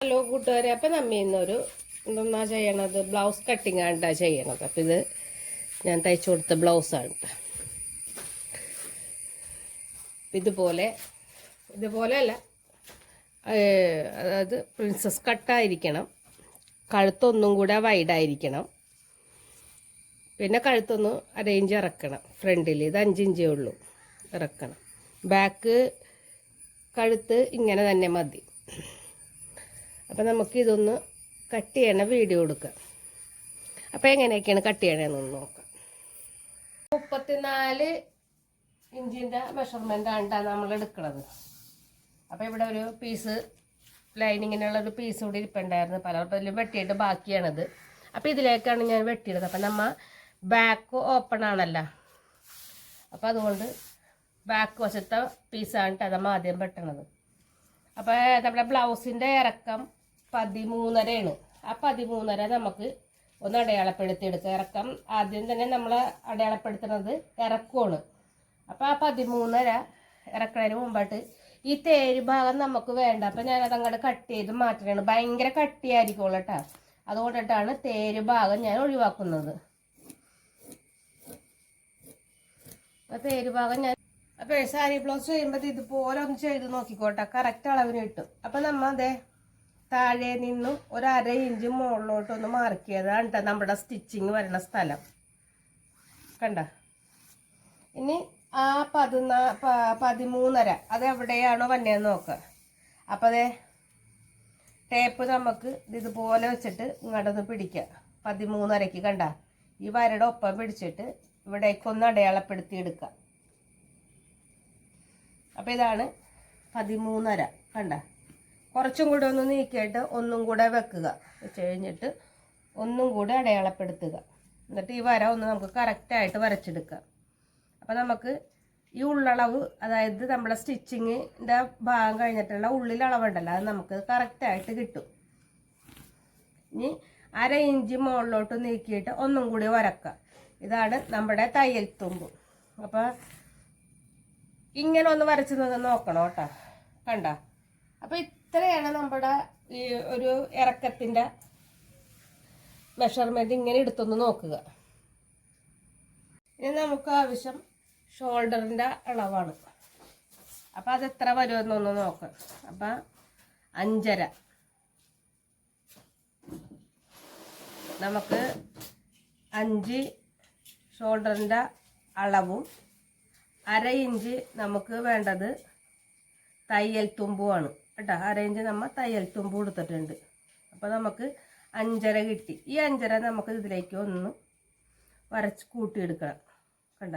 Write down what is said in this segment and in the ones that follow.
Hello കൂട്ടുകാരെ. അപ്പം നമ്മ ഇന്നൊരു എന്താ ചെയ്യണത്? ബ്ലൗസ് കട്ടിങ് ആണ്ടാ ചെയ്യണത്. അപ്പം ഇത് ഞാൻ തയ്ച്ചു കൊടുത്ത ബ്ലൗസാണ്. ഇതുപോലെ ഇതുപോലെ അല്ല. അതായത് പ്രിൻസസ് കട്ടായിരിക്കണം കഴുത്തൊന്നും കൂടെ വൈഡായിരിക്കണം പിന്നെ കഴുത്തൊന്ന് അരയിഞ്ച് ഇറക്കണം. ഫ്രണ്ടിൽ ഇത് അഞ്ചിഞ്ചേ ഉള്ളൂ. ഇറക്കണം. ബാക്ക് കഴുത്ത് ഇങ്ങനെ തന്നെ മതി. അപ്പം നമുക്കിതൊന്ന് കട്ട് ചെയ്യണ വീഡിയോ എടുക്കാം. അപ്പം എങ്ങനെയൊക്കെയാണ് കട്ട് ചെയ്യണമെന്നൊന്ന് നോക്കാം. മുപ്പത്തിനാല് ഇഞ്ചിന്റെ മെഷർമെന്റ് ആണ് നമ്മൾ എടുക്കുന്നത് അപ്പോൾ ഇവിടെ ഒരു പീസ് ലൈനിങ്ങിനുള്ള ഒരു പീസ് കൂടി ഇരിപ്പുണ്ടായിരുന്നു. പലർക്കും വെട്ടിയിട്ട് ബാക്കിയാണത്. അപ്പോൾ ഇതിലേക്കാണ് ഞാൻ വെട്ടിയിടുന്നത് അപ്പം നമ്മൾ ബാക്ക് ഓപ്പൺ ആണല്ലോ. അപ്പോൾ അതുകൊണ്ട് ബാക്ക് വശത്തെ പീസാണ് നമ്മൾ ആദ്യം വെട്ടണത്. അപ്പോൾ നമ്മുടെ ബ്ലൗസിന്റെ ഇറക്കം പതിമൂന്നരയാണ്. ആ പതിമൂന്നര നമുക്ക് ഒന്ന് അടയാളപ്പെടുത്തിയെടുക്കുക ഇറക്കം ആദ്യം തന്നെ നമ്മൾ അടയാളപ്പെടുത്തുന്നത് ഇറക്കമാണ്. അപ്പോൾ ആ പതിമൂന്നര ഇറക്കണതിന് മുമ്പായിട്ട് ഈ തേര് ഭാഗം നമുക്ക് വേണ്ട. അപ്പം ഞാനത് അങ്ങോട്ട് കട്ട് ചെയ്ത് മാറ്റണം ഭയങ്കര കട്ടിയായിരിക്കും കേട്ടോ അതുകൊണ്ടിട്ടാണ് തേര് ഭാഗം ഞാൻ ഒഴിവാക്കുന്നത്. അപ്പോൾ തേര് ഭാഗം ഞാൻ അപ്പോൾ സാരി ബ്ലൗസ് ചെയ്യുമ്പോൾ ഇതുപോലെ ഒന്ന് ചെയ്ത് നോക്കിക്കോട്ടെ. കറക്റ്റ് അളവിന് കിട്ടും. അപ്പം നമ്മൾ അതെ താഴെ നിന്നും ഒരു അര ഇഞ്ച് മുകളിലോട്ട് ഒന്ന് മാർക്ക് ചെയ്തതാണ് ട്ടോ നമ്മുടെ സ്റ്റിച്ചിങ് വരുന്ന സ്ഥലം. കണ്ട? ഇനി ആ പതിനാ പതിമൂന്നര അത് വന്നതെന്ന് നോക്കുക അപ്പോൾ അതെ ടേപ്പ് നമുക്ക് ഇത് ഇതുപോലെ വെച്ചിട്ട് ഇങ്ങോട്ടൊന്ന് പിടിക്കുക പതിമൂന്നരയ്ക്ക് കണ്ട? ഈ വരയുടെ ഒപ്പം പിടിച്ചിട്ട് ഇവിടേക്കൊന്ന് അടയാളപ്പെടുത്തി എടുക്കുക അപ്പോൾ ഇതാണ് പതിമൂന്നര. കണ്ട? കുറച്ചും കൂടെ ഒന്ന് നീക്കിയിട്ട് ഒന്നും കൂടെ വെക്കുക. വെച്ച് കഴിഞ്ഞിട്ട് ഒന്നും കൂടെ അടയാളപ്പെടുത്തുക. എന്നിട്ട് ഈ വര ഒന്ന് നമുക്ക് കറക്റ്റായിട്ട് വരച്ചെടുക്കാം. അപ്പോൾ നമുക്ക് ഈ ഉള്ളളവ് അതായത് നമ്മുടെ സ്റ്റിച്ചിങ്ങിന്റെ ഭാഗം കഴിഞ്ഞിട്ടുള്ള ഉള്ളിൽ അളവുണ്ടല്ലോ അത് നമുക്ക് കറക്റ്റായിട്ട് കിട്ടും. ഇനി അര ഇഞ്ച് മുകളിലോട്ട് നീക്കിയിട്ട് ഒന്നും കൂടി വരക്കുക. ഇതാണ് നമ്മുടെ തയ്യൽ തുമ്പ്. അപ്പോൾ ഇങ്ങനെ ഒന്ന് വരച്ച് നോക്കണം കേട്ടോ. കണ്ട? അപ്പോൾ ഇത്രയാണ് നമ്മുടെ ഈ ഒരു ഇറക്കത്തിന്റെ മെഷർമെന്റ് ഇങ്ങനെ എടുത്തൊന്ന് നോക്കുക. ഇനി നമുക്ക് ആവശ്യം ഷോൾഡറിന്റെ അളവാണ്. അപ്പം അത് എത്ര വരുമെന്നൊന്ന് നോക്കാം. അപ്പം അഞ്ചര. നമുക്ക് അഞ്ച് ഷോൾഡറിന്റെ അളവും അര ഇഞ്ച് നമുക്ക് വേണ്ടത് തയ്യൽ തുമ്പുമാണ്. കേട്ടോ. അര ഇഞ്ച് നമ്മൾ തയ്യൽ തുമ്പ് കൊടുത്തിട്ടുണ്ട്. അപ്പോൾ നമുക്ക് അഞ്ചര കിട്ടി. ഈ അഞ്ചര നമുക്ക് ഇതിലേക്ക് ഒന്ന് വരച്ച് കൂട്ടിയെടുക്കണം. കണ്ട?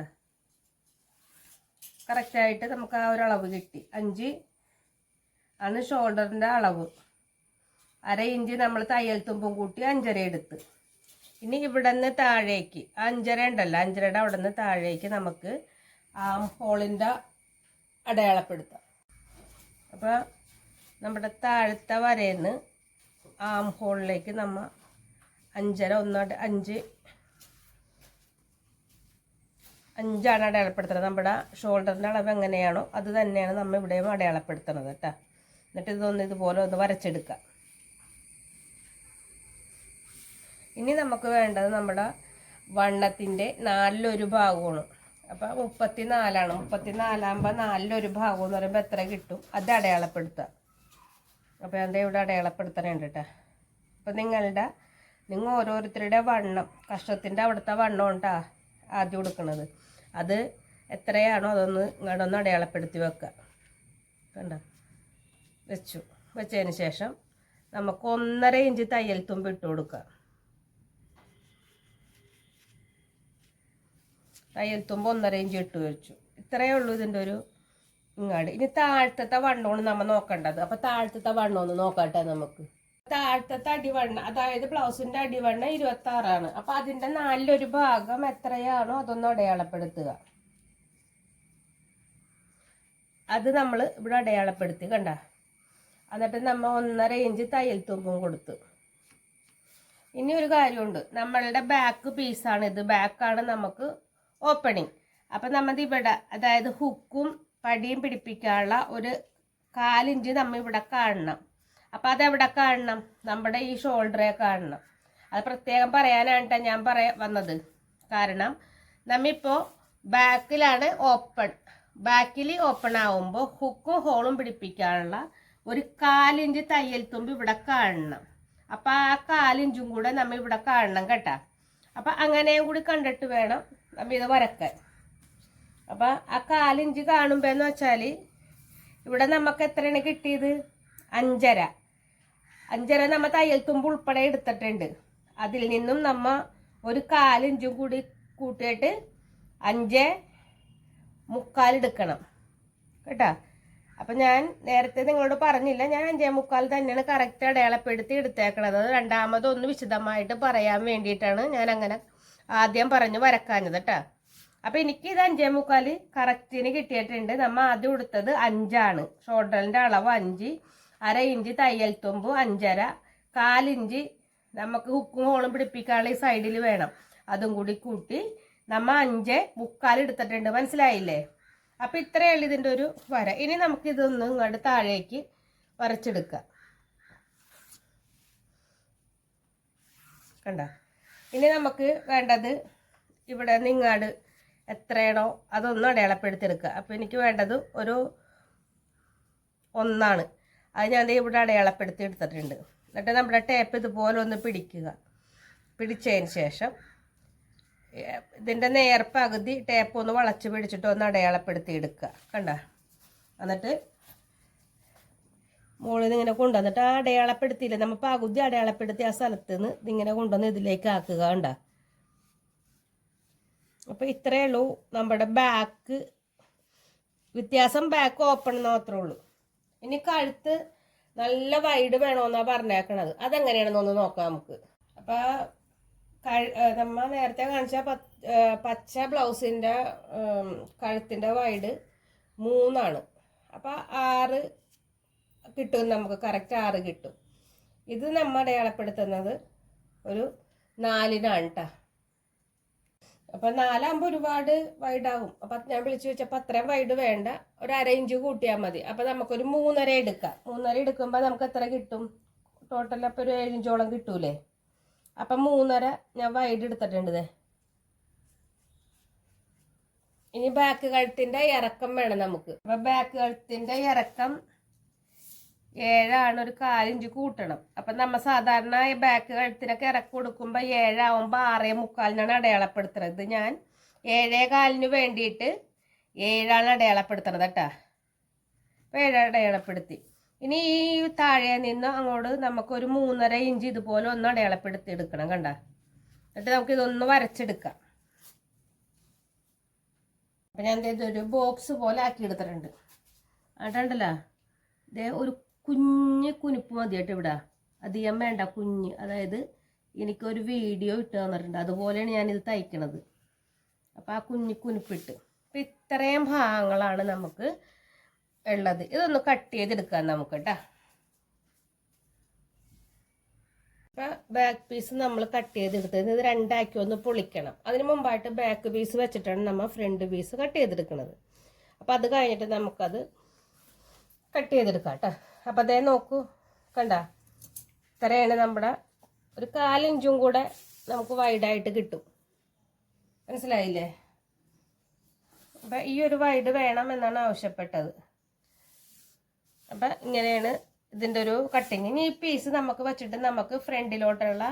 കറക്റ്റായിട്ട് നമുക്ക് ആ ഒരു അളവ് കിട്ടി. അഞ്ച് ആണ് ഷോൾഡറിന്റെ അളവ്. അര ഇഞ്ച് നമ്മൾ തയ്യൽ തുമ്പും കൂട്ടി അഞ്ചര എടുത്ത്. ഇനി ഇവിടെ നിന്ന് താഴേക്ക് അഞ്ചര ഉണ്ടല്ലോ അഞ്ചരയുടെ അവിടെ നിന്ന് താഴേക്ക് നമുക്ക് ആം ഹോളിന്റെ അടയാളപ്പെടുത്താം. അപ്പോൾ നമ്മുടെ താഴത്തെ വരയിന്ന് ആം ഹോളിലേക്ക് നമ്മൾ അഞ്ചര ഒന്നോട്ട് അഞ്ച് അഞ്ചാണ് അടയാളപ്പെടുത്തുന്നത്. നമ്മുടെ ഷോൾഡറിന്റെ അളവ് എങ്ങനെയാണോ അത് തന്നെയാണ് നമ്മൾ ഇവിടെയും അടയാളപ്പെടുത്തുന്നത് കേട്ടോ എന്നിട്ട് ഇതൊന്ന് ഇതുപോലെ ഒന്ന് വരച്ചെടുക്കാം. ഇനി നമുക്ക് വേണ്ടത് നമ്മുടെ വണ്ണത്തിന്റെ നാലിലൊരു ഭാഗമാണ്. അപ്പോൾ മുപ്പത്തി നാലാണ് മുപ്പത്തി നാലാകുമ്പോൾ നാലിലൊരു ഭാഗം എന്ന് പറയുമ്പോൾ എത്ര കിട്ടും? അത് അടയാളപ്പെടുത്തുക അപ്പോൾ എന്താ ഇവിടെ അടയാളപ്പെടുത്തണുണ്ട് കേട്ടോ അപ്പോൾ നിങ്ങളുടെ നിങ്ങൾ ഓരോരുത്തരുടെ വണ്ണം കഷ്ടത്തിന്റെ അവിടുത്തെ വണ്ണം ഉണ്ടാ ആദ്യം കൊടുക്കണത്. അത് എത്രയാണോ അതൊന്ന് ഇങ്ങോട്ടൊന്ന് അടയാളപ്പെടുത്തി വെക്കുക കണ്ട? വെച്ചു. വെച്ചതിന് ശേഷം നമുക്ക് ഒന്നര ഇഞ്ച് തയ്യൽ തുമ്പ് ഇട്ട് കൊടുക്കുക തയ്യൽ തുമ്പ് ഒന്നര ഇഞ്ച് ഇട്ട് വെച്ചു. ഇത്രയേ ഉള്ളൂ ഇതിന്റെ ഒരു ഇങ്ങാട്. ഇനി താഴത്തെ വണ്ണമാണ് നമ്മൾ നോക്കേണ്ടത്. അപ്പോൾ താഴത്തെ വണ്ണം ഒന്ന് നോക്കട്ടെ നമുക്ക്. താഴത്തെ അടിവണ്ണ അതായത് ബ്ലൗസിന്റെ അടിവണ്ണ ഇരുപത്തി ആറാണ് അപ്പൊ അതിന്റെ നാലിലൊരു ഭാഗം എത്രയാണോ അതൊന്ന് അടയാളപ്പെടുത്തുക. അത് നമ്മൾ ഇവിടെ അടയാളപ്പെടുത്തി കണ്ട? എന്നിട്ട് നമ്മൾ ഒന്നര ഇഞ്ച് തയ്യൽ തുമ്പും കൊടുത്തു. ഇനി ഒരു കാര്യമുണ്ട്. നമ്മളുടെ ബാക്ക് പീസാണ് ഇത്. ബാക്കാണ് നമുക്ക് ഓപ്പണിങ് അപ്പം നമ്മൾ ഇവിടെ അതായത് ഹുക്കും പടിയും പിടിപ്പിക്കാനുള്ള ഒരു കാലിഞ്ച് നമ്മൾ ഇവിടെ കാണണം. അപ്പം അതെവിടെ കാണണം? നമ്മുടെ ഈ ഷോൾഡറെ കാണണം. അത് പ്രത്യേകം പറയാനായിട്ടാണ് ഞാൻ പറയാ വന്നത്. കാരണം നമ്മിപ്പോൾ ബാക്കിലാണ് ഓപ്പൺ ബാക്കിൽ ഓപ്പൺ ആവുമ്പോൾ ഹുക്കും ഹോളും പിടിപ്പിക്കാനുള്ള ഒരു കാലിഞ്ച് തയ്യൽ തുമ്പ് ഇവിടെ കാണണം. അപ്പം ആ കാലിഞ്ചും കൂടെ നമ്മൾ ഇവിടെ കാണണം കേട്ടോ. അപ്പം അങ്ങനെയും കൂടി കണ്ടിട്ട് വേണം നമ്മൾ ഇത് വരക്കാൻ. അപ്പം ആ കാലിഞ്ച് കാണുമ്പോൾ എന്ന് വെച്ചാൽ ഇവിടെ നമുക്ക് എത്രയാണ് കിട്ടിയത്? അഞ്ചര. അഞ്ചര നമ്മ തയ്യൽ തുമ്പ് ഉൾപ്പെടെ എടുത്തിട്ടുണ്ട്. അതിൽ നിന്നും നമ്മ ഒരു കാലിഞ്ചും കൂടി കൂട്ടിയിട്ട് അഞ്ച് മുക്കാലെടുക്കണം കേട്ടാ? അപ്പം ഞാൻ നേരത്തെ നിങ്ങളോട് പറഞ്ഞില്ല ഞാൻ അഞ്ചേ മുക്കാൽ തന്നെയാണ് കറക്റ്റ് അടയാളപ്പെടുത്തി എടുത്തേക്കണത്. രണ്ടാമതൊന്ന് വിശദമായിട്ട് പറയാൻ വേണ്ടിയിട്ടാണ് ഞാൻ അങ്ങനെ ആദ്യം പറഞ്ഞു വരക്കാഞ്ഞത് കേട്ടാ. അപ്പം എനിക്ക് ഇത് അഞ്ചേ മുക്കാൽ കറക്റ്റിന് കിട്ടിയിട്ടുണ്ട്. നമ്മൾ ആദ്യം എടുത്തത് അഞ്ചാണ്. ഷോൾഡറിന്റെ അളവ് അഞ്ച് അര ഇഞ്ച് തയ്യൽ തുമ്പ് അഞ്ചര കാലിഞ്ച് നമുക്ക് ഹുക്കും ഹോളും പിടിപ്പിക്കാനുള്ള ഈ സൈഡിൽ വേണം. അതും കൂടി കൂട്ടി നമ്മ അഞ്ച് മുക്കാൽ എടുത്തിട്ടുണ്ട്. മനസ്സിലായില്ലേ? അപ്പം ഇത്രയുള്ള ഇതിന്റെ ഒരു വര. ഇനി നമുക്ക് ഇതൊന്ന് ഇങ്ങോട്ട് താഴേക്ക് വരച്ചെടുക്കാം. കണ്ട? ഇനി നമുക്ക് വേണ്ടത് ഇവിടെ നിങ്ങാട് എത്രയാണോ അതൊന്ന് അടയാളപ്പെടുത്തിയെടുക്കുക. അപ്പോൾ എനിക്ക് വേണ്ടത് ഒരു ഒന്നാണ്. അത് ഞാൻ ഇവിടെ അടയാളപ്പെടുത്തി എടുത്തിട്ടുണ്ട്. എന്നിട്ട് നമ്മുടെ ടേപ്പ് ഇതുപോലെ ഒന്ന് പിടിക്കുക. പിടിച്ചതിന് ശേഷം ഇതിന്റെ നേർപ്പകുതി ടേപ്പ് ഒന്ന് വളച്ച് പിടിച്ചിട്ട് ഒന്ന് അടയാളപ്പെടുത്തി എടുക്കുക. കണ്ട? എന്നിട്ട് മുകളിൽ നിന്ന് ഇങ്ങനെ കൊണ്ടുവന്നിട്ട് ആ അടയാളപ്പെടുത്തിയില്ല? നമ്മൾ പകുതി അടയാളപ്പെടുത്തി ആ സ്ഥലത്ത് നിന്ന് ഇതിങ്ങനെ കൊണ്ടുവന്ന് ഇതിലേക്ക് ആക്കുക കണ്ട? അപ്പോൾ ഇത്രയേ ഉള്ളൂ. നമ്മുടെ ബാക്ക് വ്യത്യാസം ബാക്ക് ഓപ്പൺ മാത്രമേ ഉള്ളൂ. ഇനി കഴുത്ത് നല്ല വൈഡ് വേണമെന്നാണ് പറഞ്ഞേക്കണത്. അതെങ്ങനെയാണെന്നൊന്ന് നോക്കാം നമുക്ക്. അപ്പോൾ നമ്മ നേരത്തെ കാണിച്ച പച്ച ബ്ലൗസിന്റെ കഴുത്തിന്റെ വൈഡ് മൂന്നാണ്. അപ്പോൾ ആറ് കിട്ടും നമുക്ക്. കറക്റ്റ് ആറ് കിട്ടും. ഇത് നമ്മൾ അടയാളപ്പെടുത്തുന്നത് ഒരു നാലിനാണ് കേട്ടോ അപ്പൊ നാലാകുമ്പോൾ ഒരുപാട് വൈഡാവും അപ്പൊ ഞാൻ വിളിച്ചു വെച്ചപ്പോൾ അത്രയും വൈഡ് വേണ്ട. ഒരു അര ഇഞ്ച് കൂട്ടിയാൽ മതി. അപ്പൊ നമുക്കൊരു മൂന്നര എടുക്കാം. മൂന്നര എടുക്കുമ്പോൾ നമുക്ക് എത്ര കിട്ടും? ടോട്ടൽ അപ്പോൾ ഒരു ഏഴിഞ്ചോളം കിട്ടൂലേ? അപ്പൊ മൂന്നര ഞാൻ വൈഡ് എടുത്തിട്ടുണ്ട്. ഇനി ബാക്ക് കഴുത്തിന്റെ ഇറക്കം വേണം നമുക്ക്. അപ്പൊ ബാക്ക് കഴുത്തിന്റെ ഇറക്കം ഏഴാണ് ഒരു കാലിഞ്ച് കൂട്ടണം. അപ്പം നമ്മൾ സാധാരണ ഈ ബാക്ക് കഴുത്തിനൊക്കെ ഇറക്കി കൊടുക്കുമ്പോൾ ഏഴാവുമ്പോൾ ആറേ മുക്കാലിനാണ് അടയാളപ്പെടുത്തുന്നത് ഇത് ഞാൻ ഏഴേ കാലിന് വേണ്ടിയിട്ട് ഏഴാണ് അടയാളപ്പെടുത്തണത് കേട്ടാ. അപ്പോൾ ഏഴ് അടയാളപ്പെടുത്തി. ഇനി ഈ താഴെ നിന്ന് അങ്ങോട്ട് നമുക്കൊരു മൂന്നര ഇഞ്ച് ഇതുപോലെ ഒന്ന് അടയാളപ്പെടുത്തി എടുക്കണം കണ്ട. എന്നിട്ട് നമുക്ക് ഇതൊന്ന് വരച്ചെടുക്കാം. അപ്പം ഞാൻ ഇതൊരു ബോക്സ് പോലെ ആക്കി എടുത്തിട്ടുണ്ട് ആട്ടുണ്ടല്ലോ ഇതേ ഒരു കുഞ്ഞ് കുനിപ്പ് മതി കേട്ടോ ഇവിടെ അധികം വേണ്ട കുഞ്ഞ്. അതായത് എനിക്കൊരു വീഡിയോ ഇട്ട് തന്നിട്ടുണ്ട്. അതുപോലെയാണ് ഞാനിത് തയ്ക്കണത്. അപ്പോൾ ആ കുഞ്ഞ് കുനിപ്പിട്ട്. അപ്പം ഇത്രയും ഭാഗങ്ങളാണ് നമുക്ക് ഉള്ളത്. ഇതൊന്ന് കട്ട് ചെയ്തെടുക്കാം നമുക്ക് കേട്ടോ അപ്പം ബാക്ക് പീസ് നമ്മൾ കട്ട് ചെയ്തെടുത്തത് ഇത് രണ്ടാക്കി ഒന്ന് പൊളിക്കണം. അതിന് മുമ്പായിട്ട് ബാക്ക് പീസ് വെച്ചിട്ടാണ് നമ്മൾ ഫ്രണ്ട് പീസ് കട്ട് ചെയ്തെടുക്കുന്നത് അപ്പം അത് കഴിഞ്ഞിട്ട് നമുക്കത് കട്ട് ചെയ്തെടുക്കാം കേട്ടോ അപ്പം അതേ നോക്കൂ. കണ്ട? ഇത്രയാണ് നമ്മുടെ ഒരു കാലിഞ്ചും കൂടെ നമുക്ക് വൈഡായിട്ട് കിട്ടും. മനസ്സിലായില്ലേ? അപ്പം ഈ ഒരു വൈഡ് വേണം എന്നാണ് ആവശ്യപ്പെട്ടത്. അപ്പം ഇങ്ങനെയാണ് ഇതിന്റെ ഒരു കട്ടിങ് ഇനി ഈ പീസ് നമുക്ക് വെച്ചിട്ട് നമുക്ക് ഫ്രണ്ടിലോട്ടുള്ള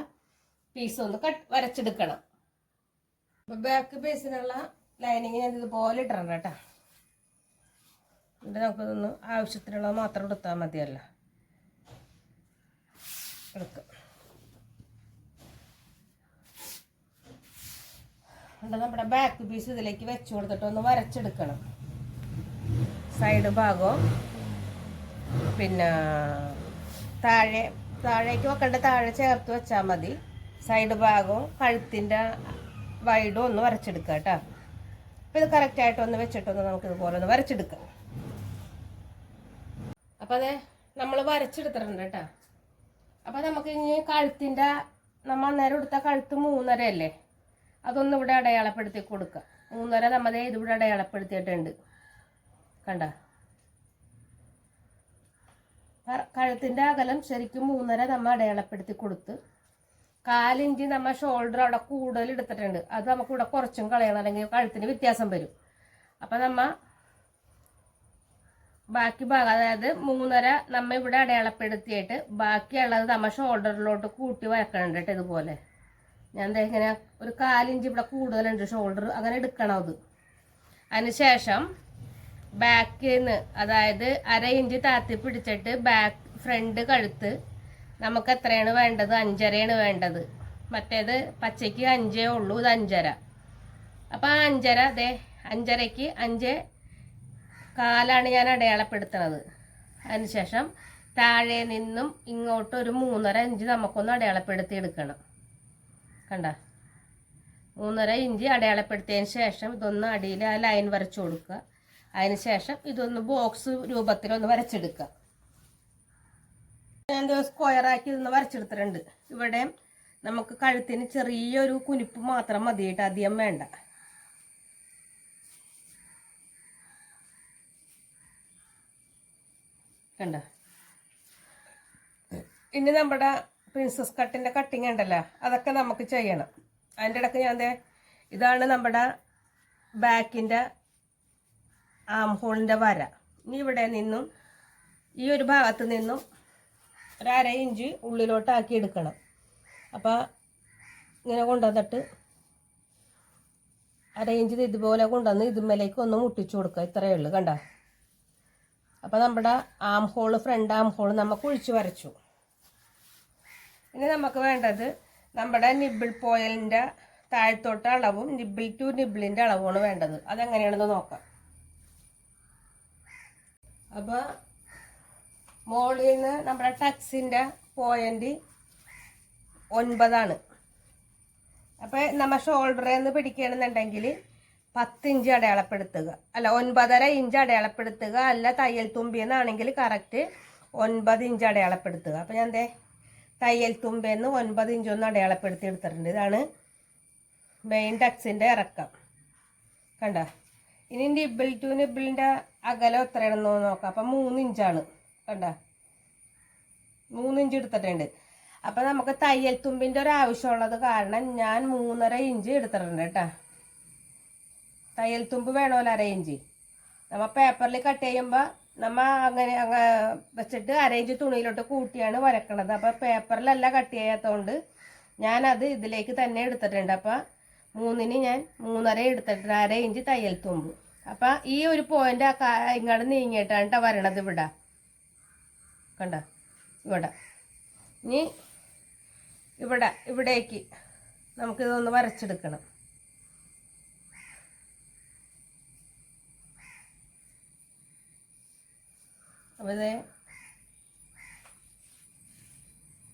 പീസ് ഒന്ന് കട്ട് വരച്ചെടുക്കണം. അപ്പം ബാക്ക് പീസിനുള്ള ലൈനിങ് ഞാൻ ഇതുപോലെ ഇടണം കേട്ടോ. എന്നിട്ട് നമുക്കിതൊന്ന് ആവശ്യത്തിനുള്ളത് മാത്രം എടുത്താൽ മതിയല്ല. എടുക്കാം. എന്നിട്ട് നമ്മുടെ ബാക്ക് പീസ് ഇതിലേക്ക് വെച്ച് കൊടുത്തിട്ട് ഒന്ന് വരച്ചെടുക്കണം. സൈഡ് ഭാഗവും പിന്നെ താഴെ താഴേക്ക് വെക്കേണ്ട താഴെ ചേർത്ത് വെച്ചാൽ മതി. സൈഡ് ഭാഗവും കഴുത്തിന്റെ വൈഡും ഒന്ന് വരച്ചെടുക്കുക കേട്ടോ. അപ്പോൾ ഇത് കറക്റ്റായിട്ടൊന്ന് വെച്ചിട്ടൊന്ന് നമുക്കിതുപോലെ ഒന്ന് വരച്ചെടുക്കാം. അപ്പോൾ അത് നമ്മൾ വരച്ചെടുത്തിട്ടുണ്ട് കേട്ടോ. അപ്പോൾ നമുക്ക് ഇനി കഴുത്തിന്റെ നമ്മൾ അന്നേരം എടുത്ത കഴുത്ത് മൂന്നര അല്ലേ അതൊന്ന് ഇവിടെ അടയാളപ്പെടുത്തി കൊടുക്കുക മൂന്നര നമ്മളെ ഇതിവിടെ അടയാളപ്പെടുത്തിയിട്ടുണ്ട്. കണ്ട? കഴുത്തിന്റെ അകലം ശരിക്കും മൂന്നര നമ്മൾ അടയാളപ്പെടുത്തി കൊടുത്ത് കാലിഞ്ച് നമ്മൾ ഷോൾഡർ അവിടെ കൂടുതൽ എടുത്തിട്ടുണ്ട്. അത് നമുക്ക് ഇവിടെ കുറച്ചും കളയണം അല്ലെങ്കിൽ കഴുത്തിന് വ്യത്യാസം വരും. അപ്പം നമ്മ ബാക്കി ഭാഗം അതായത് മൂന്നര നമ്മ ഇവിടെ അടയാളപ്പെടുത്തിയിട്ട് ബാക്കിയുള്ളത് നമ്മ ഷോൾഡറിലോട്ട് കൂട്ടി വരക്കണുണ്ട് കേട്ടോ ഇതുപോലെ. ഞാൻ ഇങ്ങനെ ഒരു കാലിഞ്ച് ഇവിടെ കൂടുതലുണ്ട് ഷോൾഡർ അങ്ങനെ എടുക്കണം അത്. അതിനുശേഷം ബാക്കിൽ നിന്ന് അതായത് അര ഇഞ്ച് താത്തി പിടിച്ചിട്ട് ബാക്ക് ഫ്രണ്ട് കഴുത്ത് നമുക്ക് എത്രയാണ് വേണ്ടത്? അഞ്ചരയാണ് വേണ്ടത്. മറ്റേത് പച്ചയ്ക്ക് അഞ്ചേ ഉള്ളൂ ഇത് അഞ്ചര. അപ്പം ആ അഞ്ചര അതെ അഞ്ചരയ്ക്ക് അഞ്ച് കാലാണ് ഞാൻ അടയാളപ്പെടുത്തുന്നത്. അതിനുശേഷം താഴെ നിന്നും ഇങ്ങോട്ട് ഒരു മൂന്നര ഇഞ്ച് നമുക്കൊന്ന് അടയാളപ്പെടുത്തി എടുക്കണം. കണ്ട? മൂന്നര ഇഞ്ച് അടയാളപ്പെടുത്തിയതിന് ശേഷം ഇതൊന്ന് അടിയിൽ ആ ലൈൻ വരച്ചു കൊടുക്കുക. അതിന് ശേഷം ഇതൊന്ന് ബോക്സ് രൂപത്തിലൊന്ന് വരച്ചെടുക്കുക. ഞാൻ സ്ക്വയർ ആക്കി ഇതൊന്ന് വരച്ചെടുത്തിട്ടുണ്ട്. ഇവിടെ നമുക്ക് കഴുത്തിന് ചെറിയൊരു കുനിപ്പ് മാത്രം മതിയിട്ട് അധികം വേണ്ട. കണ്ട? ഇനി നമ്മുടെ പ്രിൻസസ് കട്ടിന്റെ കട്ടിങ് ഉണ്ടല്ലോ അതൊക്കെ നമുക്ക് ചെയ്യണം. അതിന്റെ ഇടയ്ക്ക് ഞാൻ ഇതാണ് നമ്മുടെ ബാക്കിന്റെ ആം ഹോളിന്റെ വര. ഇനി ഇവിടെ നിന്നും ഈ ഒരു ഭാഗത്ത് നിന്നും ഒരു അര ഇഞ്ച് ഉള്ളിലോട്ടാക്കി എടുക്കണം. അപ്പോൾ ഇങ്ങനെ കൊണ്ടുവന്നിട്ട് അര ഇഞ്ച് ഇതുപോലെ കൊണ്ടുവന്ന് ഇതുമേലേക്ക് ഒന്ന് മുട്ടിച്ചു കൊടുക്കുക. ഇത്രയേ ഉള്ളൂ. കണ്ട? അപ്പോൾ നമ്മുടെ arm hole front arm hole നമുക്ക് ഒഴിച്ചു വരച്ചു. ഇനി നമുക്ക് വേണ്ടത് നമ്മുടെ നിബിൾ പോയലിന്റെ താഴ്ത്തോട്ട അളവും നിബിൾ ടു നിബിളിന്റെ അളവുമാണ് വേണ്ടത്. അതെങ്ങനെയാണെന്ന് നോക്കാം. അപ്പോൾ മോളിൽ നിന്ന് നമ്മുടെ ടക്സിന്റെ പോയിന്റ് ഒൻപതാണ്. അപ്പോൾ നമ്മൾ ഷോൾഡറിൽ നിന്ന് പിടിക്കുകയാണെന്നുണ്ടെങ്കിൽ പത്ത് ഇഞ്ച് അടയാളപ്പെടുത്തുക. അല്ല ഒൻപതര ഇഞ്ച് അടയാളപ്പെടുത്തുക. അല്ല തയ്യൽ തുമ്പിന്നാണെങ്കിൽ കറക്റ്റ് ഒൻപത് ഇഞ്ച് അടയാളപ്പെടുത്തുക. അപ്പോൾ ഞാൻ എന്തേ തയ്യൽ തുമ്പേന്ന് ഒൻപത് ഇഞ്ച് ഒന്ന് അടയാളപ്പെടുത്തി എടുത്തിട്ടുണ്ട്. ഇതാണ് മെയിൻ ടക്സിന്റെ ഇറക്കം. കണ്ട? ഇനി നിബിൾ ടു നിബിളിന്റെ അകലം എത്രയാണെന്ന് നോക്കാം. അപ്പം മൂന്ന് ഇഞ്ചാണ്. കണ്ട? മൂന്ന് ഇഞ്ച് എടുത്തിട്ടുണ്ട്. അപ്പം നമുക്ക് തയ്യൽ തുമ്പിന്റെ ഒരു ആവശ്യമുള്ളത് കാരണം ഞാൻ മൂന്നര ഇഞ്ച് എടുത്തിട്ടുണ്ട് കേട്ടോ. തയ്യൽ തുമ്പ് വേണമല്ലോ അര നമ്മൾ നമ്മ പേപ്പറിൽ കട്ട് ചെയ്യുമ്പോൾ നമ്മ അങ്ങനെ അങ്ങ് വെച്ചിട്ട് അര ഇഞ്ച് തുണിയിലോട്ട് കൂട്ടിയാണ് വരക്കണത്. അപ്പോൾ പേപ്പറിലല്ല കട്ട് ചെയ്യാത്തതുകൊണ്ട് ഞാനത് ഇതിലേക്ക് തന്നെ എടുത്തിട്ടുണ്ട്. അപ്പോൾ മൂന്നിന് ഞാൻ മൂന്നര എടുത്തിട്ടുണ്ട് അര ഇഞ്ച് തയ്യൽ തുമ്പ്. അപ്പം ഈ ഒരു പോയിന്റ് ഇങ്ങോട്ട് നീങ്ങിയിട്ടാണ് കേട്ടോ വരണത് ഇവിടെ. കണ്ട? ഇവിടെ. ഇനി ഇവിടെ ഇവിടേക്ക് നമുക്കിതൊന്ന് വരച്ചെടുക്കണം. അപ്പോൾ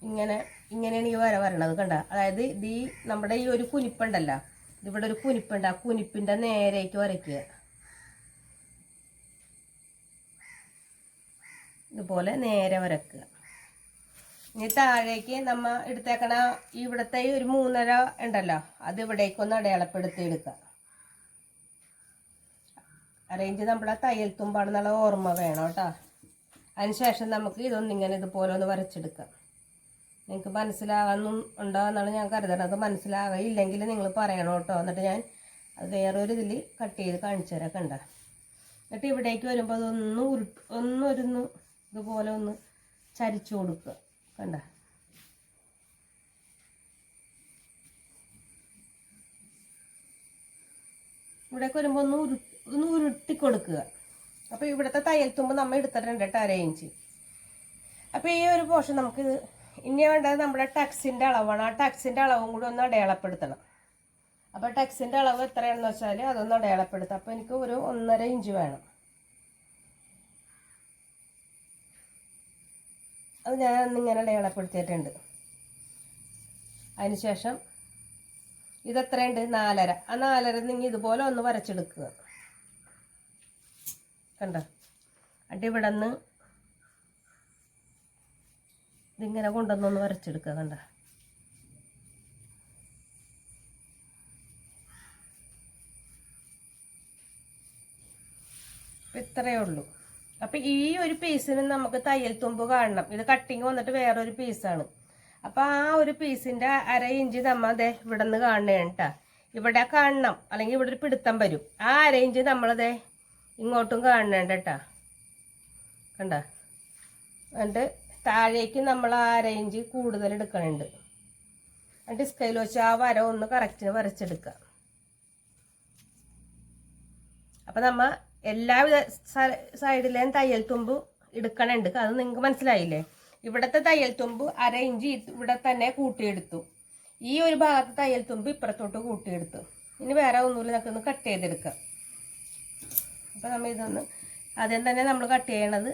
ഇങ്ങനെ ഇങ്ങനെയാണ് ഈ വര വരണത് കണ്ട? അതായത് ഇത് ഈ നമ്മുടെ ഈ ഒരു കുനിപ്പുണ്ടല്ലോ. ഇതിവിടെ ഒരു കുനിപ്പുണ്ട്. ആ കുനിപ്പിന്റെ നേരേക്ക് വരയ്ക്കുക. ഇതുപോലെ നേരെ വരക്കുക ഇനി താഴേക്ക് നമ്മ എടുത്തേക്കണ ഇവിടുത്തെ ഒരു മൂന്നര ഉണ്ടല്ലോ അത് ഇവിടേക്കൊന്ന് അടയാളപ്പെടുത്തി എടുക്കുക അറേഞ്ച് നമ്മുടെ തയ്യൽ തുമ്പാണെന്നുള്ള ഓർമ്മ വേണം കേട്ടോ. അതിനുശേഷം നമുക്ക് ഇതൊന്നിങ്ങനെ ഇതുപോലെ ഒന്ന് വരച്ചെടുക്കാം. നിങ്ങൾക്ക് മനസ്സിലാകാനും ഉണ്ടോ എന്നാണ് ഞാൻ കരുതണത് മനസ്സിലാകയില്ലെങ്കിൽ നിങ്ങൾ പറയണം കേട്ടോ. എന്നിട്ട് ഞാൻ അത് വേറൊരു ഇതിൽ കട്ട് ചെയ്ത് കാണിച്ചു തരാം കണ്ട? എന്നിട്ട് ഇവിടേക്ക് വരുമ്പോൾ അതൊന്ന് ഉരു ഒന്നൊരുന്ന് ഇതുപോലെ ഒന്ന് ചരിച്ചു കൊടുക്കുക കണ്ട? ഇവിടേക്ക് വരുമ്പോൾ ഒന്ന് ഉരു ഒന്ന് ഉരുട്ടി കൊടുക്കുക. അപ്പോൾ ഇവിടുത്തെ തയ്യൽ തുമ്പ് നമ്മൾ എടുത്തിട്ടുണ്ട് കേട്ടോ അര ഇഞ്ച് അപ്പോൾ ഈ ഒരു പോർഷൻ നമുക്ക് ഇനി വേണ്ടത് നമ്മുടെ ടക്സിന്റെ അളവാണ്. ആ ടക്സിന്റെ അളവും കൂടി ഒന്ന് അടയാളപ്പെടുത്തണം. അപ്പോൾ ടക്സിന്റെ അളവ് എത്രയാണെന്ന് വെച്ചാൽ അതൊന്ന് അടയാളപ്പെടുത്താം. അപ്പോൾ എനിക്ക് ഒരു ഒന്നര ഇഞ്ച് വേണം. അത് ഞാൻ അന്നിങ്ങനെ അടയാളപ്പെടുത്തിയിട്ടുണ്ട്. അതിനുശേഷം ഇതെത്രയുണ്ട്? നാലര. ആ നാലര നിങ്ങൾ ഇതുപോലെ ഒന്ന് വരച്ചെടുക്കുക. കണ്ട? അടി ഇവിടെ നിന്ന് ഇതിങ്ങനെ കൊണ്ടുവന്നൊന്ന് വരച്ചെടുക്കുക കണ്ട? ഇത്രയേ ഉള്ളൂ. അപ്പൊ ഈ ഒരു പീസിന് നമുക്ക് തയ്യൽ തുമ്പ് കാണണം. ഇത് കട്ടിങ് വന്നിട്ട് വേറൊരു പീസാണ്. അപ്പൊ ആ ഒരു പീസിന്റെ അര ഇഞ്ച് നമ്മ അതെ ഇവിടെ നിന്ന് കാണണേട്ടാ ഇവിടെ കാണണം. അല്ലെങ്കിൽ ഇവിടെ ഒരു പിടുത്തം വരും. ആ അര ഇഞ്ച് നമ്മളതേ ഇങ്ങോട്ടും കാണണേണ്ട കേട്ടാ കണ്ട? എന്നിട്ട് താഴേക്ക് നമ്മൾ ആ ഇഞ്ച് കൂടുതൽ എടുക്കണുണ്ട്. എന്നിട്ട് സ്കെയിൽ വെച്ച് ആ വര ഒന്ന് കറക്റ്റിന് വരച്ചെടുക്കുക അപ്പം നമ്മൾ എല്ലാവിധ സൈഡിലെയും തയ്യൽ തുമ്പ് എടുക്കണുണ്ട്. അത് നിങ്ങൾക്ക് മനസ്സിലായില്ലേ? ഇവിടുത്തെ തയ്യൽ തുമ്പ് അര ഇഞ്ച് ഇവിടെ തന്നെ കൂട്ടിയെടുത്തു. ഈ ഒരു ഭാഗത്ത് തയ്യൽ തുമ്പ് ഇപ്പുറത്തോട്ട് കൂട്ടിയെടുത്തു. ഇനി വേറെ ഒന്നുമില്ല. നമുക്കൊന്ന് കട്ട് ചെയ്തെടുക്കാം. അപ്പൊ നമ്മൾ ഇതൊന്ന് ആദ്യം തന്നെ നമ്മൾ കട്ട് ചെയ്യണത്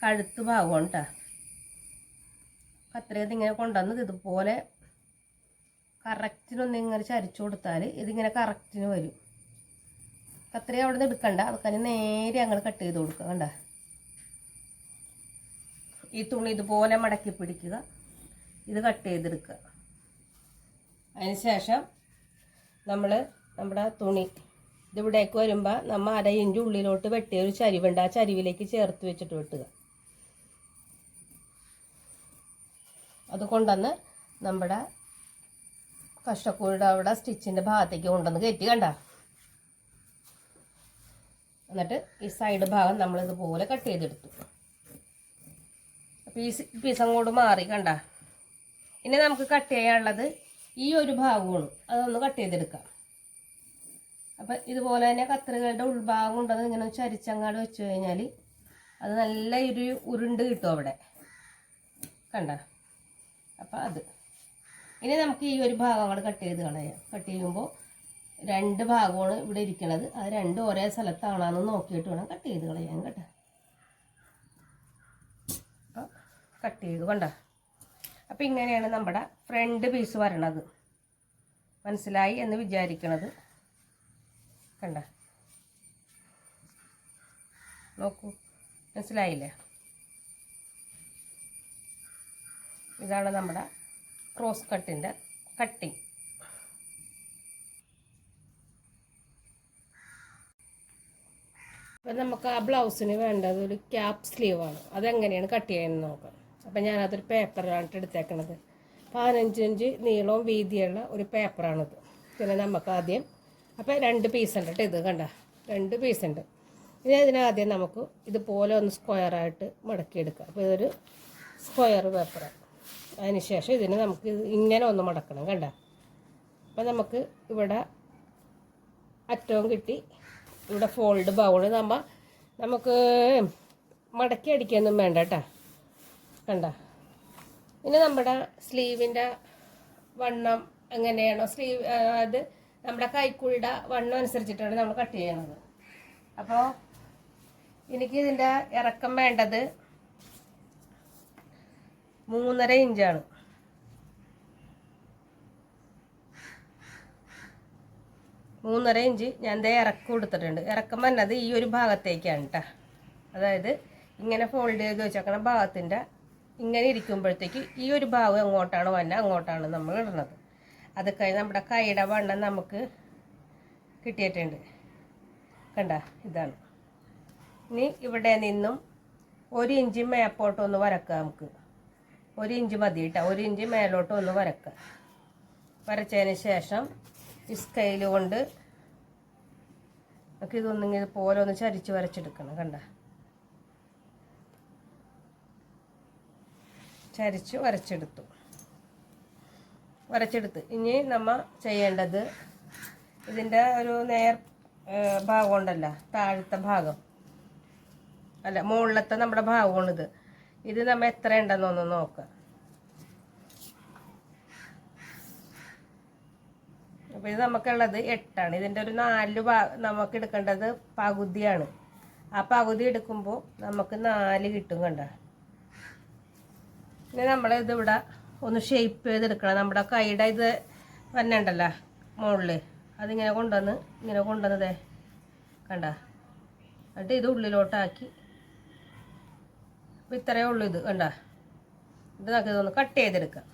കഴുത്ത് ഭാഗമാണ് കേട്ടോ അത്രയും ഇതിങ്ങനെ കൊണ്ടുവന്നത് ഇതുപോലെ കറക്റ്റിനൊന്ന് ഇങ്ങനെ ചരിച്ചു കൊടുത്താൽ ഇതിങ്ങനെ കറക്റ്റിന് വരും. കത്രിക അവിടെ നിന്ന് എടുക്കണ്ട. അതൊക്കെ നേരെ അങ്ങോട്ട് കട്ട് ചെയ്ത് കൊടുക്കുക കണ്ട. ഈ തുണി ഇതുപോലെ മടക്കി പിടിക്കുക. ഇത് കട്ട് ചെയ്തെടുക്കുക. അതിന് ശേഷം നമ്മൾ നമ്മുടെ തുണി ഇതിവിടേക്ക് വരുമ്പോൾ നമ്മൾ അര ഇഞ്ച് ഉള്ളിലോട്ട് വെട്ടിയ ഒരു ചരിവുണ്ട്. ആ ചരിവിലേക്ക് ചേർത്ത് വെച്ചിട്ട് വെട്ടുക. അത് കൊണ്ടുവന്ന് നമ്മുടെ കഷ്ടക്കൂടെ അവിടെ സ്റ്റിച്ചിന്റെ ഭാഗത്തേക്ക് കൊണ്ടുവന്ന് കയറ്റി കണ്ട? എന്നിട്ട് ഈ സൈഡ് ഭാഗം നമ്മൾ ഇതുപോലെ കട്ട് ചെയ്തെടുത്തു. പീസ് പീസ് അങ്ങോട്ട് മാറി കണ്ട? ഇനി നമുക്ക് കട്ട് ചെയ്യാനുള്ളത് ഈ ഒരു ഭാഗമാണ്. അതൊന്ന് കട്ട് ചെയ്തെടുക്കാം. അപ്പം ഇതുപോലെ തന്നെ കത്രികളുടെ ഉൾഭാഗം ഉണ്ടെന്ന് ഇങ്ങനെ ചരിച്ചങ്ങാട് വെച്ച് കഴിഞ്ഞാൽ അത് നല്ല ഒരു ഉരുണ്ട് കിട്ടും അവിടെ. കണ്ട? അപ്പം അത്. ഇനി നമുക്ക് ഈ ഒരു ഭാഗം കൂടെ കട്ട് ചെയ്ത് കളയാം കട്ട് ചെയ്യുമ്പോൾ രണ്ട് ഭാഗമാണ് ഇവിടെ ഇരിക്കണത്. അത് രണ്ടും ഒരേ സ്ഥലത്താണെന്ന് നോക്കിയിട്ട് വേണം കട്ട് ചെയ്ത് കളയാൻ കേട്ടോ. അപ്പം കട്ട് ചെയ്ത് കണ്ട? അപ്പം ഇങ്ങനെയാണ് നമ്മുടെ ഫ്രണ്ട് പീസ് വരണത്. മനസ്സിലായി എന്ന് വിചാരിക്കണത്. കണ്ട. നോക്കൂ. മനസ്സിലായില്ലേ? ഇതാണ് നമ്മുടെ ക്രോസ് കട്ടിന്റെ കട്ടിങ്. അപ്പം നമുക്ക് ആ ബ്ലൗസിന് വേണ്ടത് ഒരു ക്യാപ് സ്ലീവാണ് അതെങ്ങനെയാണ് കട്ട് ചെയ്യുന്നത് നോക്കാം. അപ്പം ഞാനതൊരു പേപ്പറാണ് എടുത്തേക്കണത്. പതിനഞ്ച് ഇഞ്ച് നീളവും വീതിയുള്ള ഒരു പേപ്പറാണിത് പിന്നെ നമുക്ക് ആദ്യം അപ്പം രണ്ട് പീസ് ഉണ്ട് കേട്ടോ ഇത് കണ്ട. രണ്ട് പീസ് ഉണ്ട്. ഇനി അതിനാദ്യം നമുക്ക് ഇതുപോലെ ഒന്ന് സ്ക്വയറായിട്ട് മടക്കിയെടുക്കാം അപ്പോൾ ഇതൊരു സ്ക്വയർ പേപ്പറാണ് അതിന് ശേഷം ഇതിന് നമുക്ക് ഇങ്ങനെ ഒന്ന് മടക്കണം കണ്ട. അപ്പം നമുക്ക് ഇവിടെ അറ്റവും കിട്ടി. ഇവിടെ ഫോൾഡ് ബൗൾ നമ്മ നമുക്ക് മടക്കി അടിക്കൊന്നും വേണ്ട കേട്ടാ കണ്ട. ഇനി നമ്മുടെ സ്ലീവിന്റെ വണ്ണം എങ്ങനെയാണോ? സ്ലീവ് അത് നമ്മുടെ കൈക്കുഴിയുടെ വണ്ണം അനുസരിച്ചിട്ടാണ് നമ്മൾ കട്ട് ചെയ്യണത് അപ്പോൾ എനിക്ക് ഇതിന്റെ ഇറക്കം വേണ്ടത് മൂന്നര ഇഞ്ചാണ് മൂന്നര ഇഞ്ച് ഞാൻ ദേ ഇറക്കം കൊടുത്തിട്ടുണ്ട്. ഇറക്കം വന്നത് ഈ ഒരു ഭാഗത്തേക്കാണ് കേട്ടോ അതായത് ഇങ്ങനെ ഫോൾഡ് ചെയ്ത് വെച്ചേക്കണ ഭാഗത്തിന്റെ ഇങ്ങനെ ഇരിക്കുമ്പോഴത്തേക്ക് ഈ ഒരു ഭാഗം എങ്ങോട്ടാണ് വന്നത് അങ്ങോട്ടാണ് നമ്മൾ ഇടുന്നത്. അത് കഴിഞ്ഞ് നമ്മുടെ കൈയുടെ വണ്ണം നമുക്ക് കിട്ടിയിട്ടുണ്ട്. കണ്ട? ഇതാണ്. ഇനി ഇവിടെ നിന്നും ഒരു ഇഞ്ച് മേപ്പോട്ട് ഒന്ന് വരക്കാം നമുക്ക്. ഒരു ഇഞ്ച് മതി കേട്ടോ. ഒരു ഇഞ്ച് മേലോട്ട് ഒന്ന് വരക്കാം. വരച്ചതിന് ശേഷം ഈ സ്കെയിൽ കൊണ്ട് നമുക്ക് ഇതൊന്നും ഇതുപോലെ ഒന്ന് ചരിച്ച് വരച്ചെടുക്കണം. കണ്ട? ചരിച്ച് വരച്ചെടുത്തു. വരച്ചെടുത്ത്. ഇനി നമ്മൾ ചെയ്യേണ്ടത് ഇതിന്റെ ഒരു നേർ ഭാഗം ഉണ്ടല്ലോ താഴത്തെ ഭാഗം. അല്ല മുകളിലത്തെ നമ്മുടെ ഭാഗമാണിത്. ഇത് നമ്മൾ എത്ര ഉണ്ടെന്നൊന്ന് നോക്കാം. അപ്പോൾ ഇത് നമുക്കുള്ളത് എട്ടാണ്. ഇതിന്റെ ഒരു നാല് നമുക്ക് എടുക്കേണ്ടത് പകുതിയാണ്. ആ പകുതി എടുക്കുമ്പോൾ നമുക്ക് നാല് കിട്ടും കണ്ട? പിന്നെ നമ്മളിത് ഇവിടെ ഒന്ന് ഷേപ്പ് ചെയ്തെടുക്കണം. നമ്മുടെ കൈയുടെ ഇത് വന്നുണ്ടല്ലോ മുകളിൽ അതിങ്ങനെ കൊണ്ടുവന്ന് ഇങ്ങനെ കൊണ്ടുവന്നതേ കണ്ട? എന്നിട്ട് ഇത് ഉള്ളിലോട്ടാക്കി. അപ്പോൾ ഇത്രയേ ഉള്ളൂ ഇത് കണ്ട? ഇത് നമുക്ക് ഇതൊന്ന് കട്ട് ചെയ്തെടുക്കാം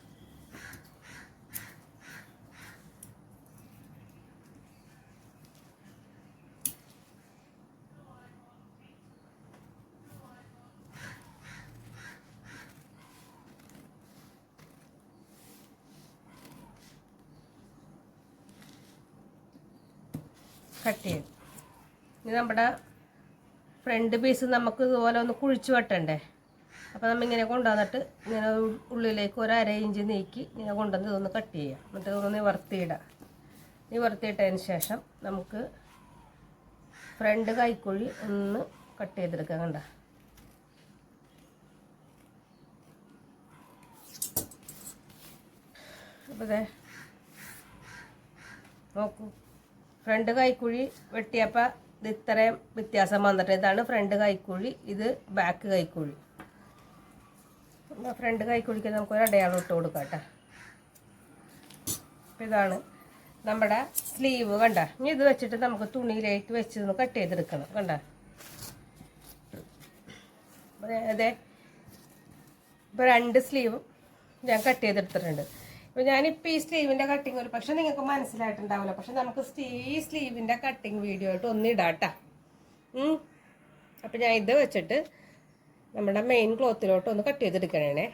കട്ട് ചെയ്യും. ഇനി നമ്മുടെ ഫ്രണ്ട് പീസ് നമുക്ക് ഇതുപോലെ ഒന്ന് കുഴിച്ച് വെട്ടണ്ടേ? അപ്പോൾ നമ്മൾ ഇങ്ങനെ കൊണ്ടുവന്നിട്ട് ഇങ്ങനെ ഉള്ളിലേക്ക് ഒരു അര ഇഞ്ച് നീക്കി ഇങ്ങനെ കൊണ്ടുവന്ന് ഇതൊന്ന് കട്ട് ചെയ്യാം. എന്നിട്ട് ഇതൊന്ന് നിവർത്തിയിടാം. നിവർത്തിയിട്ടതിന് ശേഷം നമുക്ക് ഫ്രണ്ട് കൈക്കുഴി ഒന്ന് കട്ട് ചെയ്തെടുക്കാം കണ്ട? അപ്പോൾ നോക്കൂ. ഫ്രണ്ട് കൈക്കുഴി വെട്ടിയപ്പോൾ ഇത് ഇത്രയും വ്യത്യാസം വന്നിട്ട് ഇതാണ് ഫ്രണ്ട് കൈക്കുഴി ഇത് ബാക്ക് കൈക്കുഴി. ഫ്രണ്ട് കൈക്കുഴിക്ക് നമുക്കൊരു അടയാളം ഇട്ട് കൊടുക്കാം കേട്ടോ. ഇതാണ് നമ്മുടെ സ്ലീവ് കണ്ട? ഇനി ഇത് വെച്ചിട്ട് നമുക്ക് തുണിയിലേക്ക് വെച്ച് ഒന്ന് കട്ട് ചെയ്തെടുക്കണം കണ്ട? അതെ ഇപ്പോൾ രണ്ട് സ്ലീവും ഞാൻ കട്ട് ചെയ്തെടുത്തിട്ടുണ്ട്. ഇപ്പോൾ ഞാനിപ്പോൾ ഈ സ്ലീവിന്റെ കട്ടിങ് ഒരു പക്ഷെ നിങ്ങൾക്ക് മനസ്സിലായിട്ടുണ്ടാവില്ല. പക്ഷെ നമുക്ക് ഈ സ്ലീവിന്റെ കട്ടിങ് വീഡിയോ ആയിട്ട് ഒന്നിടാം കേട്ടോ അപ്പൊ ഞാൻ ഇത് വെച്ചിട്ട് നമ്മുടെ മെയിൻ ക്ലോത്തിലോട്ട് ഒന്ന് കട്ട് ചെയ്തെടുക്കണേ